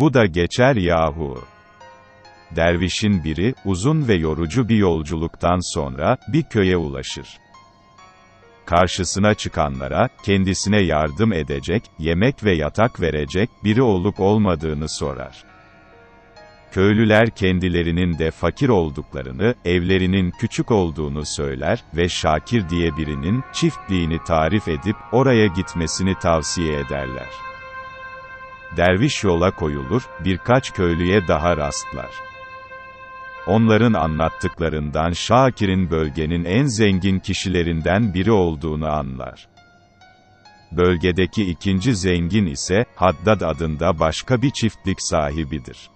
Bu da geçer yahu. Dervişin biri, uzun ve yorucu bir yolculuktan sonra, bir köye ulaşır. Karşısına çıkanlara, kendisine yardım edecek, yemek ve yatak verecek, biri olup olmadığını sorar. Köylüler kendilerinin de fakir olduklarını, evlerinin küçük olduğunu söyler ve Şakir diye birinin, çiftliğini tarif edip, oraya gitmesini tavsiye ederler. Derviş yola koyulur, birkaç köylüye daha rastlar. Onların anlattıklarından Şakir'in bölgenin en zengin kişilerinden biri olduğunu anlar. Bölgedeki ikinci zengin ise, Haddad adında başka bir çiftlik sahibidir.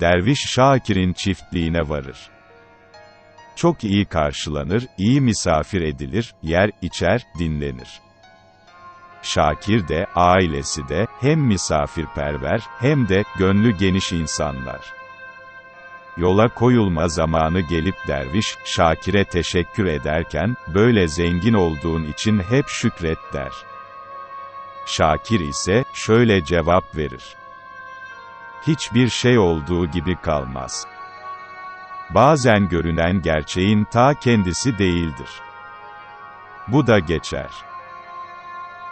Derviş Şakir'in çiftliğine varır. Çok iyi karşılanır, iyi misafir edilir, yer, içer, dinlenir. Şakir de, ailesi de, hem misafirperver, hem de, gönlü geniş insanlar. Yola koyulma zamanı gelip derviş, Şakir'e teşekkür ederken, böyle zengin olduğun için hep şükret der. Şakir ise, şöyle cevap verir. Hiçbir şey olduğu gibi kalmaz. Bazen görünen gerçeğin ta kendisi değildir. Bu da geçer.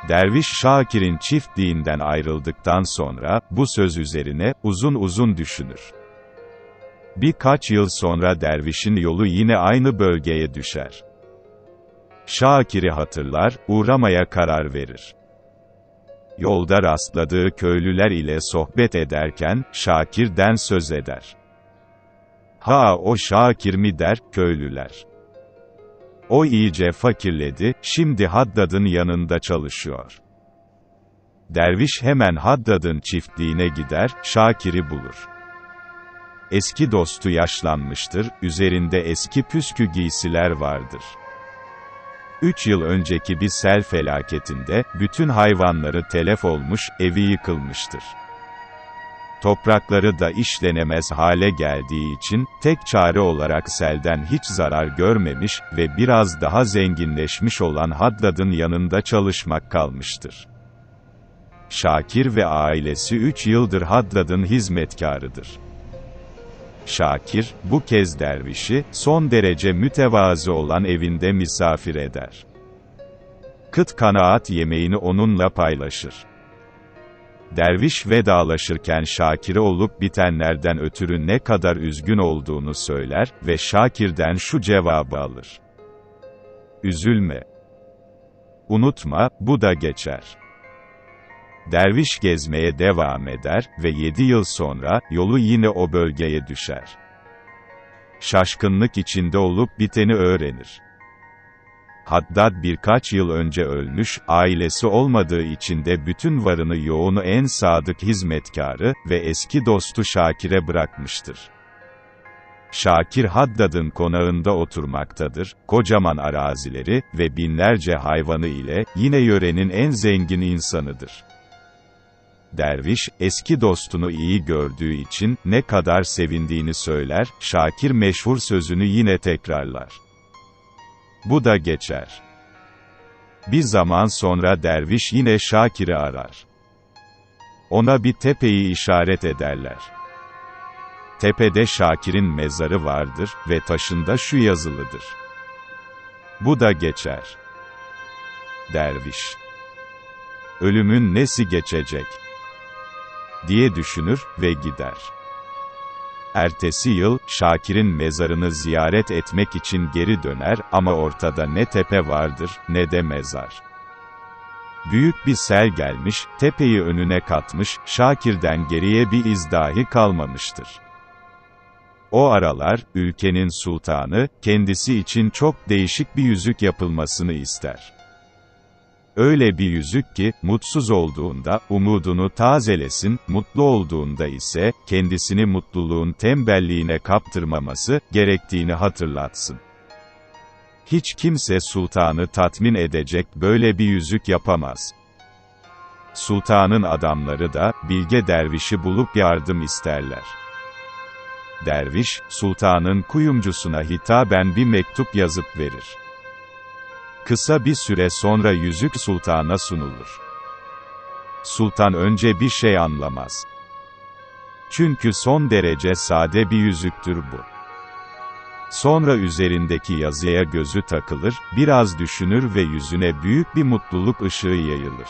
Derviş Şakir'in çiftliğinden ayrıldıktan sonra, bu söz üzerine, uzun uzun düşünür. Birkaç yıl sonra dervişin yolu yine aynı bölgeye düşer. Şakir'i hatırlar, uğramaya karar verir. Yolda rastladığı köylüler ile sohbet ederken, Şakir'den söz eder. Ha o Şakir mi der, köylüler. O iyice fakirledi, şimdi Haddad'ın yanında çalışıyor. Derviş hemen Haddad'ın çiftliğine gider, Şakir'i bulur. Eski dostu yaşlanmıştır, üzerinde eski püskü giysiler vardır. Üç yıl önceki bir sel felaketinde, bütün hayvanları telef olmuş, evi yıkılmıştır. Toprakları da işlenemez hale geldiği için, tek çare olarak selden hiç zarar görmemiş ve biraz daha zenginleşmiş olan Haddad'ın yanında çalışmak kalmıştır. Şakir ve ailesi üç yıldır Haddad'ın hizmetkarıdır. Şakir, bu kez dervişi, son derece mütevazı olan evinde misafir eder. Kıt kanaat yemeğini onunla paylaşır. Derviş vedalaşırken Şakir'e olup bitenlerden ötürü ne kadar üzgün olduğunu söyler ve Şakir'den şu cevabı alır. Üzülme. Unutma, bu da geçer. Derviş gezmeye devam eder ve yedi yıl sonra, yolu yine o bölgeye düşer. Şaşkınlık içinde olup biteni öğrenir. Haddad birkaç yıl önce ölmüş, ailesi olmadığı için de bütün varını yoğunu en sadık hizmetkarı ve eski dostu Şakir'e bırakmıştır. Şakir Haddad'ın konağında oturmaktadır, kocaman arazileri ve binlerce hayvanı ile, yine yörenin en zengin insanıdır. Derviş, eski dostunu iyi gördüğü için, ne kadar sevindiğini söyler, Şakir meşhur sözünü yine tekrarlar. Bu da geçer. Bir zaman sonra derviş yine Şakir'i arar. Ona bir tepeyi işaret ederler. Tepede Şakir'in mezarı vardır ve taşında şu yazılıdır. Bu da geçer. Derviş. Ölümün nesi geçecek? diye düşünür ve gider. Ertesi yıl, Şakir'in mezarını ziyaret etmek için geri döner ama ortada ne tepe vardır, ne de mezar. Büyük bir sel gelmiş, tepeyi önüne katmış, Şakir'den geriye bir iz dahi kalmamıştır. O aralar, ülkenin sultanı, kendisi için çok değişik bir yüzük yapılmasını ister. Öyle bir yüzük ki, mutsuz olduğunda, umudunu tazelesin, mutlu olduğunda ise, kendisini mutluluğun tembelliğine kaptırmaması, gerektiğini hatırlatsın. Hiç kimse sultanı tatmin edecek böyle bir yüzük yapamaz. Sultanın adamları da, bilge dervişi bulup yardım isterler. Derviş, sultanın kuyumcusuna hitaben bir mektup yazıp verir. Kısa bir süre sonra yüzük sultana sunulur. Sultan önce bir şey anlamaz. Çünkü son derece sade bir yüzüktür bu. Sonra üzerindeki yazıya gözü takılır, biraz düşünür ve yüzüne büyük bir mutluluk ışığı yayılır.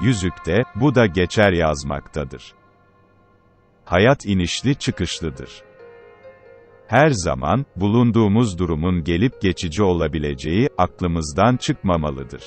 Yüzükte, bu da geçer yazmaktadır. Hayat inişli çıkışlıdır. Her zaman, bulunduğumuz durumun gelip geçici olabileceği, aklımızdan çıkmamalıdır.